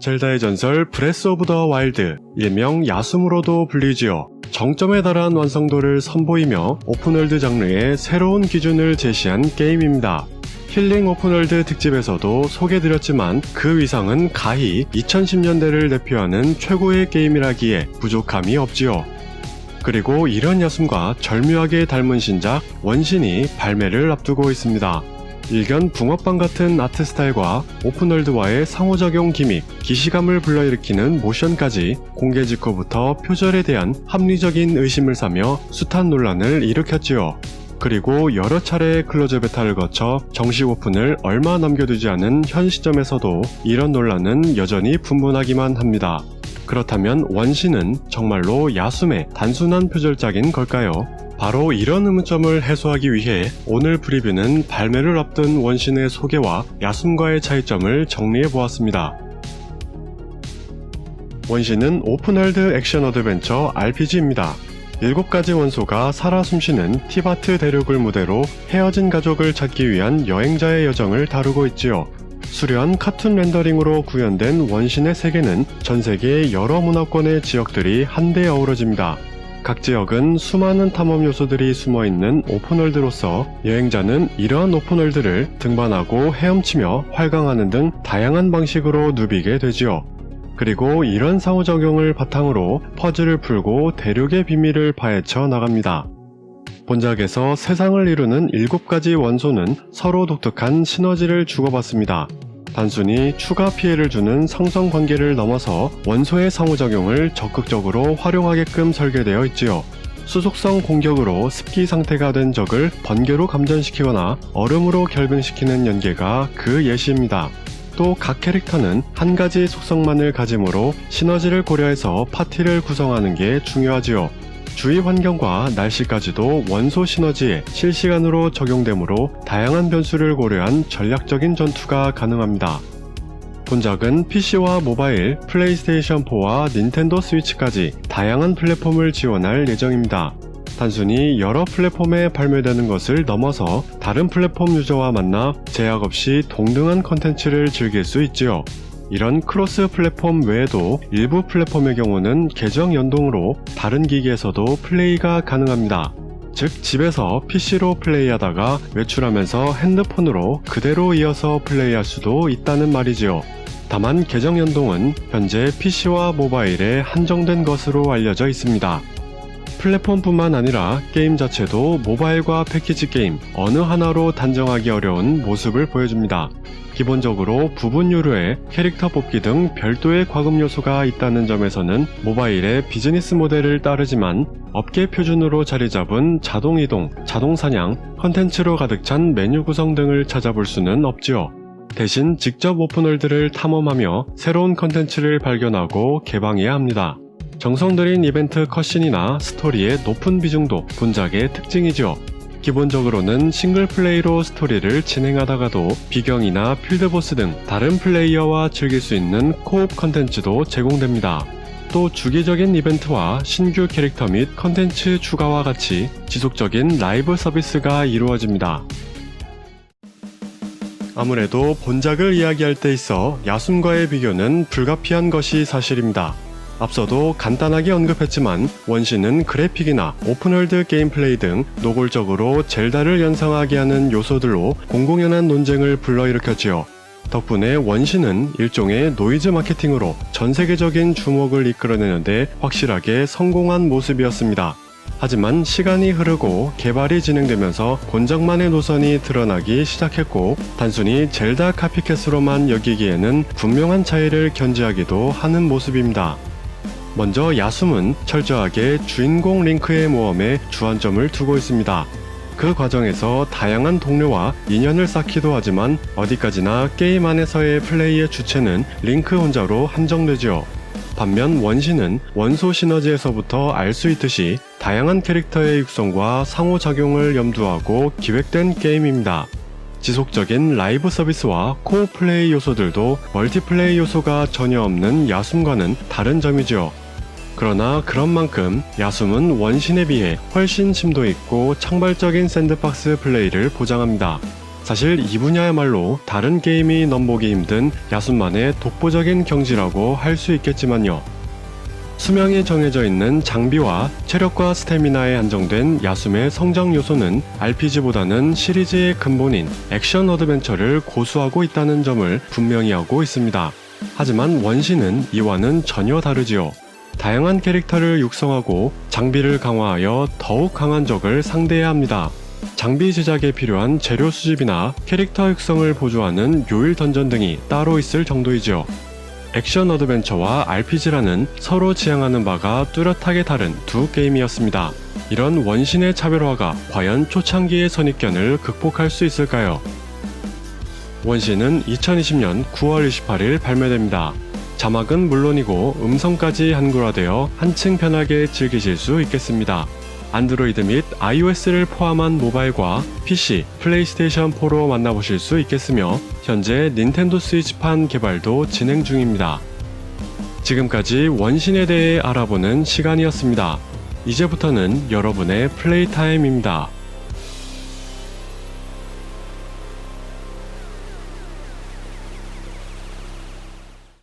젤다의 전설 브레스 오브 더 와일드, 일명 야숨으로도 불리지요. 정점에 달한 완성도를 선보이며 오픈월드 장르의 새로운 기준을 제시한 게임입니다. 힐링 오픈월드 특집에서도 소개드렸지만 그 위상은 가히 2010년대를 대표하는 최고의 게임이라기에 부족함이 없지요. 그리고 이런 야숨과 절묘하게 닮은 신작 원신이 발매를 앞두고 있습니다. 일견 붕어빵 같은 아트 스타일과 오픈월드와의 상호작용 기믹, 기시감을 불러일으키는 모션까지 공개 직후부터 표절에 대한 합리적인 의심을 사며 숱한 논란을 일으켰지요. 그리고 여러 차례의 클로즈 베타를 거쳐 정식 오픈을 얼마 남겨두지 않은 현 시점에서도 이런 논란은 여전히 분분하기만 합니다. 그렇다면 원신은 정말로 야숨의 단순한 표절작인 걸까요? 바로 이런 의문점을 해소하기 위해 오늘 프리뷰는 발매를 앞둔 원신의 소개와 야숨과의 차이점을 정리해 보았습니다. 원신은 오픈월드 액션 어드벤처 RPG입니다. 7가지 원소가 살아 숨쉬는 티바트 대륙을 무대로 헤어진 가족을 찾기 위한 여행자의 여정을 다루고 있지요. 수려한 카툰 렌더링으로 구현된 원신의 세계는 전 세계의 여러 문화권의 지역들이 한데 어우러집니다. 각 지역은 수많은 탐험 요소들이 숨어 있는 오픈월드로서 여행자는 이러한 오픈월드를 등반하고 헤엄치며 활강하는 등 다양한 방식으로 누비게 되지요. 그리고 이런 상호작용을 바탕으로 퍼즐을 풀고 대륙의 비밀을 파헤쳐 나갑니다. 본작에서 세상을 이루는 7가지 원소는 서로 독특한 시너지를 주고받습니다. 단순히 추가 피해를 주는 상성 관계를 넘어서 원소의 상호작용을 적극적으로 활용하게끔 설계되어 있지요. 수속성 공격으로 습기 상태가 된 적을 번개로 감전시키거나 얼음으로 결빙시키는 연계가 그 예시입니다. 또 각 캐릭터는 한 가지 속성만을 가지므로 시너지를 고려해서 파티를 구성하는 게 중요하지요. 주위 환경과 날씨까지도 원소 시너지에 실시간으로 적용되므로 다양한 변수를 고려한 전략적인 전투가 가능합니다. 본작은 PC와 모바일, 플레이스테이션 4와 닌텐도 스위치까지 다양한 플랫폼을 지원할 예정입니다. 단순히 여러 플랫폼에 발매되는 것을 넘어서 다른 플랫폼 유저와 만나 제약 없이 동등한 컨텐츠를 즐길 수 있지요. 이런 크로스 플랫폼 외에도 일부 플랫폼의 경우는 계정 연동으로 다른 기기에서도 플레이가 가능합니다. 즉 집에서 PC로 플레이하다가 외출하면서 핸드폰으로 그대로 이어서 플레이할 수도 있다는 말이지요. 다만 계정 연동은 현재 PC와 모바일에 한정된 것으로 알려져 있습니다. 플랫폼뿐만 아니라 게임 자체도 모바일과 패키지 게임 어느 하나로 단정하기 어려운 모습을 보여줍니다. 기본적으로 부분 요료에 캐릭터 뽑기 등 별도의 과금 요소가 있다는 점에서는 모바일의 비즈니스 모델을 따르지만 업계 표준으로 자리 잡은 자동 이동, 자동 사냥, 컨텐츠로 가득 찬 메뉴 구성 등을 찾아볼 수는 없지요. 대신 직접 오픈월드를 탐험하며 새로운 컨텐츠를 발견하고 개방해야 합니다. 정성 들인 이벤트 컷신이나 스토리의 높은 비중도 본작의 특징이죠. 기본적으로는 싱글 플레이로 스토리를 진행하다가도 비경이나 필드보스 등 다른 플레이어와 즐길 수 있는 코옵 컨텐츠도 제공됩니다. 또 주기적인 이벤트와 신규 캐릭터 및 컨텐츠 추가와 같이 지속적인 라이브 서비스가 이루어집니다. 아무래도 본작을 이야기할 때 있어 야숨과의 비교는 불가피한 것이 사실입니다. 앞서도 간단하게 언급했지만 원신은 그래픽이나 오픈월드 게임 플레이 등 노골적으로 젤다를 연상하게 하는 요소들로 공공연한 논쟁을 불러일으켰지요. 덕분에 원신은 일종의 노이즈 마케팅으로 전 세계적인 주목을 이끌어내는데 확실하게 성공한 모습이었습니다. 하지만 시간이 흐르고 개발이 진행되면서 본작만의 노선이 드러나기 시작했고 단순히 젤다 카피캣으로만 여기기에는 분명한 차이를 견지하기도 하는 모습입니다. 먼저 야숨은 철저하게 주인공 링크의 모험에 주안점을 두고 있습니다. 그 과정에서 다양한 동료와 인연을 쌓기도 하지만 어디까지나 게임 안에서의 플레이의 주체는 링크 혼자로 한정되지요. 반면 원신은 원소 시너지에서부터 알 수 있듯이 다양한 캐릭터의 육성과 상호작용을 염두하고 기획된 게임입니다. 지속적인 라이브 서비스와 코어 플레이 요소들도 멀티플레이 요소가 전혀 없는 야숨과는 다른 점이죠. 그러나 그런 만큼 야숨은 원신에 비해 훨씬 심도 있고 창발적인 샌드박스 플레이를 보장합니다. 사실 이 분야야말로 다른 게임이 넘보기 힘든 야숨만의 독보적인 경지라고 할 수 있겠지만요. 수명이 정해져 있는 장비와 체력과 스태미나에 한정된 야숨의 성장 요소는 RPG보다는 시리즈의 근본인 액션 어드벤처를 고수하고 있다는 점을 분명히 하고 있습니다. 하지만 원신은 이와는 전혀 다르지요. 다양한 캐릭터를 육성하고 장비를 강화하여 더욱 강한 적을 상대해야 합니다. 장비 제작에 필요한 재료 수집이나 캐릭터 육성을 보조하는 요일 던전 등이 따로 있을 정도이지요. 액션 어드벤처와 RPG라는 서로 지향하는 바가 뚜렷하게 다른 두 게임이었습니다. 이런 원신의 차별화가 과연 초창기의 선입견을 극복할 수 있을까요? 원신은 2020년 9월 28일 발매됩니다. 자막은 물론이고 음성까지 한글화되어 한층 편하게 즐기실 수 있겠습니다. 안드로이드 및 iOS를 포함한 모바일과 PC, 플레이스테이션 4로 만나보실 수 있겠으며 현재 닌텐도 스위치판 개발도 진행 중입니다. 지금까지 원신에 대해 알아보는 시간이었습니다. 이제부터는 여러분의 플레이 타임입니다.